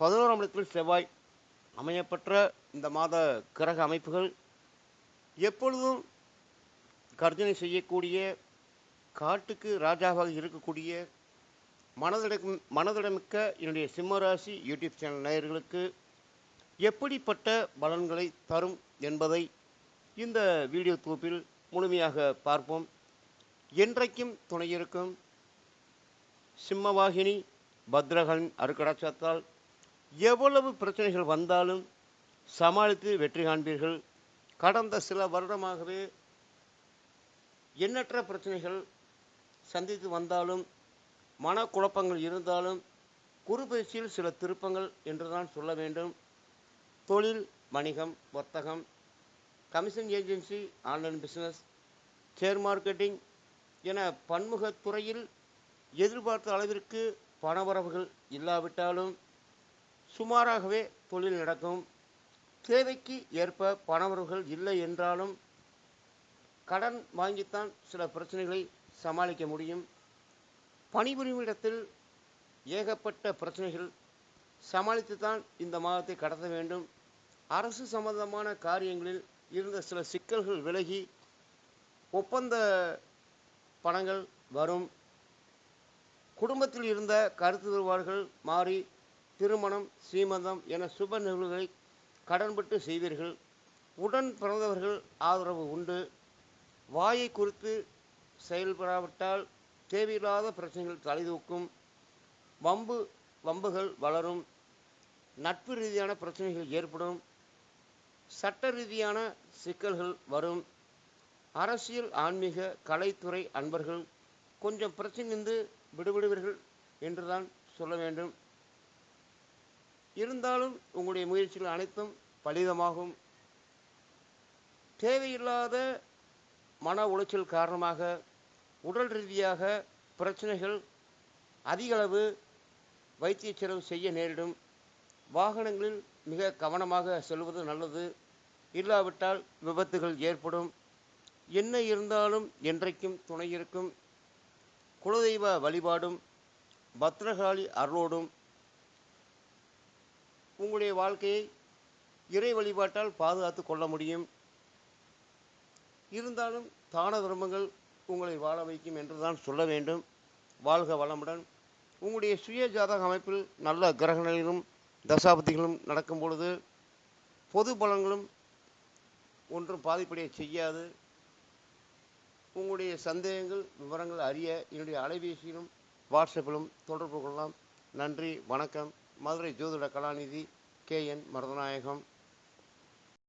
பதினோராம் இடத்தில் செவ்வாய் அமையப்பெற்ற இந்த மாத கிரக அமைப்புகள் எப்பொழுதும் கர்ஜனை செய்யக்கூடிய காட்டுக்கு ராஜாவாக இருக்கக்கூடிய மனதிடம் மனதிடமிக்க என்னுடைய சிம்மராசி யூடியூப் சேனல் நேயர்களுக்கு எப்படிப்பட்ட பலன்களை தரும் என்பதை இந்த வீடியோ தொகுப்பில் முழுமையாக பார்ப்போம். என்றைக்கும் துணையிருக்கும் சிம்மவாகினி பத்ரகன் அருக்கடாட்சத்தால் எவ்வளவு பிரச்சனைகள் வந்தாலும் சமாளித்து வெற்றி காண்பீர்கள். கடந்த சில வருடமாகவே எண்ணற்ற பிரச்சனைகள் சந்தித்து வந்தாலும் மனக்குழப்பங்கள் இருந்தாலும் குரு பயிற்சியில் சில திருப்பங்கள் என்று தான் சொல்ல வேண்டும். தொழில் வணிகம் வர்த்தகம் commission agency online business share marketing என பன்முகத் துறையில் எதிர்பார்த்த அளவிற்கு பணவரவுகள் இல்லாவிட்டாலும் சுமாராகவே தொழில் நடக்கும். தேவைக்கு ஏற்ப பணவர்கள் இல்லை என்றாலும் கடன் வாங்கித்தான் சில பிரச்சனைகளை சமாளிக்க முடியும். பணிபுரியும் இடத்தில் ஏகப்பட்ட பிரச்சனைகள் சமாளித்துத்தான் இந்த மாதத்தை கடத்த வேண்டும். அரசு சம்பந்தமான காரியங்களில் இருந்த சில சிக்கல்கள் விலகி ஒப்பந்த பணங்கள் வரும். குடும்பத்தில் இருந்த கருத்து வேறுபாடுகள் மாறி திருமணம் சீமந்தம் என சுப நிகழ்வுகளை கடன்பட்டு செய்வீர்கள். உடன் பிறந்தவர்கள் ஆதரவு உண்டு. வாயை குறித்து செயல்படாவிட்டால் தேவையில்லாத பிரச்சனைகள் தலைதூக்கும். வம்பு வம்புகள் வளரும். நட்பு ரீதியான பிரச்சனைகள் ஏற்படும். சட்ட ரீதியான சிக்கல்கள் வரும். அரசியல் ஆன்மீக கலைத்துறை அன்பர்கள் கொஞ்சம் பிரச்சனைந்து விடுவிடுவீர்கள் என்றுதான் சொல்ல வேண்டும். இருந்தாலும் உங்களுடைய முயற்சிகள் அனைத்தும் பலிதமாகும். தேவையில்லாத மன உளைச்சல் காரணமாக உடல் ரீதியாக பிரச்சனைகள் அதிகளவு வைத்திய செலவு செய்ய நேரிடும். வாகனங்களில் மிக கவனமாக செல்வது நல்லது. இல்லாவிட்டால் விபத்துகள் ஏற்படும். என்ன இருந்தாலும் என்றைக்கும் துணை இருக்கும். குலதெய்வ வழிபாடும் பத்ரகாளி அருளோடும் உங்களுடைய வாழ்க்கையை இறை வழிபாட்டால் பாதுகாத்து கொள்ள முடியும். இருந்தாலும் தான தர்மங்கள் உங்களை வாழ வைக்கும் என்று தான் சொல்ல வேண்டும். வாழ்க வளமுடன். உங்களுடைய சுய ஜாதக அமைப்பில் நல்ல கிரகங்களிலும் தசாபதிகளும் நடக்கும் பொழுது பொது பலங்களும் ஒன்றும் பாதிப்படைய செய்யாது. உங்களுடைய சந்தேகங்கள் விவரங்கள் அறிய என்னுடைய அலைபேசியிலும் வாட்ஸ்அப்பிலும் தொடர்பு கொள்ளலாம். நன்றி வணக்கம். மதுரை ஜோதிட கலாநிதி கே என் மருதநாயகம்.